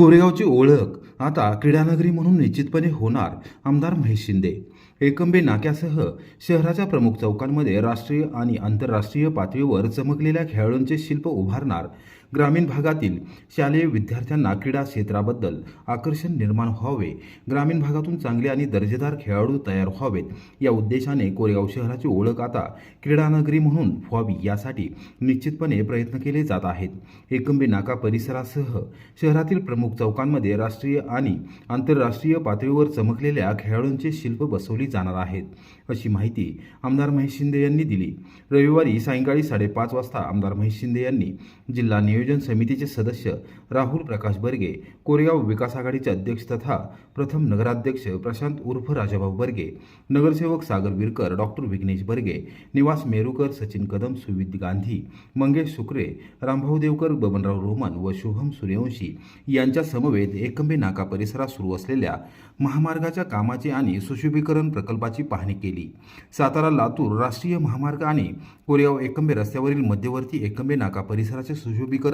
कोरेगावची ओळख आता क्रीडानगरी म्हणून निश्चितपणे होणार आमदार महेश शिंदे. एकंबे नाक्यासह शहराच्या प्रमुख चौकांमध्ये राष्ट्रीय आणि आंतरराष्ट्रीय पातळीवर चमकलेल्या खेळाडूंचे शिल्प उभारणार ग्रामीण भागातील शालेय विद्यार्थ्यांना क्रीडा क्षेत्राबद्दल आकर्षण निर्माण व्हावे. ग्रामीण भागातून चांगले आणि दर्जेदार खेळाडू तयार व्हावेत. या उद्देशाने कोरेगाव शहराची ओळख आता क्रीडानगरी म्हणून व्हावी यासाठी निश्चितपणे प्रयत्न केले जात आहेत. एकंबे नाका परिसरासह शहरातील प्रमुख चौकांमध्ये राष्ट्रीय आणि आंतरराष्ट्रीय पातळीवर चमकलेल्या खेळाडूंचे शिल्प बसवली जाणार आहेत अशी माहिती आमदार महेश शिंदे यांनी दिली. रविवारी सायंकाळी साडेपाच वाजता आमदार महेश शिंदे यांनी जिल्हा नियोजन नियोजन समितीचे सदस्य राहुल प्रकाश बर्गे कोरेगाव विकास आघाडीचे अध्यक्ष तथा प्रथम नगराध्यक्ष प्रशांत उर्फ राजाभाऊ बर्गे नगरसेवक सागर विरकर डॉक्टर विघ्नेश बर्गे निवास मेरुकर सचिन कदम सुविद गांधी मंगेश शुक्रे रामभाऊ देवकर बबनराव रोमन व शुभम सूर्यवंशी यांच्या समवेत एकंबे नाका परिसरात सुरू असलेल्या महामार्गाच्या कामाची आणि सुशोभीकरण प्रकल्पाची पाहणी केली. सातारा लातूर राष्ट्रीय महामार्ग आणि कोरेगाव एकंबे रस्त्यावरील मध्यवर्ती एकंबे नाका परिसराचे सुशोभीकरण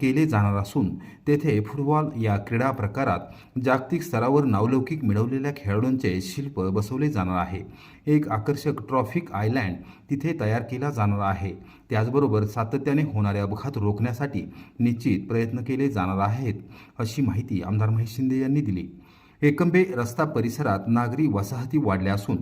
केले जाणार असून तेथे फुटबॉल या क्रीडा प्रकारात जागतिक स्तरावर नावलौकिक मिळवलेल्या खेळाडूंचे शिल्प बसवले जाणार आहे. एक आकर्षक ट्रॉफिक आयलँड तिथे तयार केला जाणार आहे. त्याचबरोबर सातत्याने होणारे अपघात रोखण्यासाठी निश्चित प्रयत्न केले जाणार आहेत अशी माहिती आमदार महेश शिंदे यांनी दिली. एकंबे रस्ता परिसरात नागरी वसाहती वाढल्या असून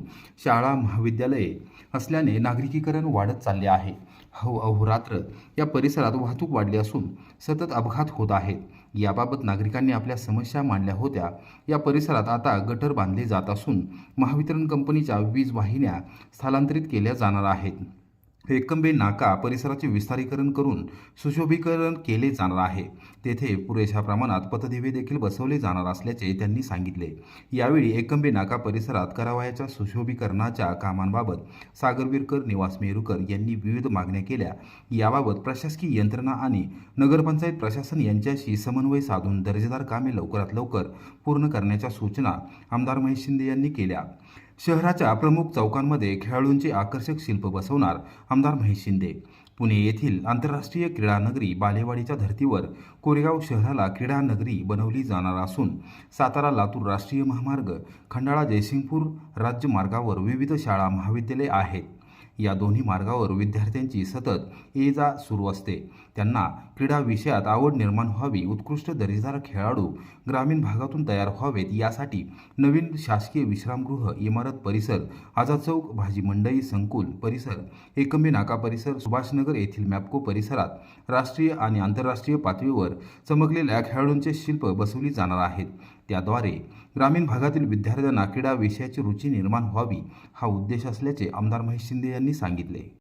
शाळा महाविद्यालये असल्याने नागरिकीकरण वाढत चालले आहे. हो अहोरात्र या परिसरात वाहतूक वाढली असून सतत अपघात होत आहेत याबाबत नागरिकांनी आपल्या समस्या मांडल्या होत्या. या परिसरात आता गटर बांधले जात असून महावितरण कंपनीच्या वीज वाहिन्या स्थलांतरित केल्या जाणार आहेत. एकंबे नाका परिसराचे विस्तारीकरण करून सुशोभीकरण केले जाणार आहे. तेथे पुरेशा प्रमाणात पथदिवे देखील बसवले जाणार असल्याचे त्यांनी सांगितले. यावेळी एकंबे नाका परिसरात करावयाच्या सुशोभीकरणाच्या कामांबाबत सागरवीरकर निवास मेरुकर यांनी विविध मागण्या केल्या. याबाबत प्रशासकीय यंत्रणा आणि नगरपंचायत प्रशासन यांच्याशी समन्वय साधून दर्जेदार कामे लवकरात लवकर पूर्ण करण्याच्या सूचना आमदार महेश शिंदे यांनी केल्या. शहराच्या प्रमुख चौकांमध्ये खेळाडूंचे आकर्षक शिल्प बसवणार आमदार महेश शिंदे. पुणे येथील आंतरराष्ट्रीय क्रीडा नगरी बालेवाडीच्या धर्तीवर कोरेगाव शहराला क्रीडा नगरी बनवली जाणार असून सातारा लातूर राष्ट्रीय महामार्ग खंडाळा जयसिंगपूर राज्य मार्गावर विविध शाळा महाविद्यालये आहेत. या दोन्ही मार्गावर विद्यार्थ्यांची सतत ये जा सुरू असते. त्यांना क्रीडा विषयात आवड निर्माण व्हावी उत्कृष्ट दर्जेदार खेळाडू ग्रामीण भागातून तयार व्हावेत यासाठी नवीन शासकीय विश्रामगृह इमारत परिसर आझाद चौक भाजी मंडई संकुल परिसर एकमे नाका परिसर सुभाषनगर येथील मॅपको परिसरात राष्ट्रीय आणि आंतरराष्ट्रीय पातळीवर चमकलेल्या खेळाडूंचे शिल्प बसवली जाणार आहेत. त्याद्वारे ग्रामीण भागातील विद्यार्थ्यांना क्रीडा विषयाची रुची निर्माण व्हावी हा उद्देश असल्याचे आमदार महेश शिंदे यांनी सांगितले.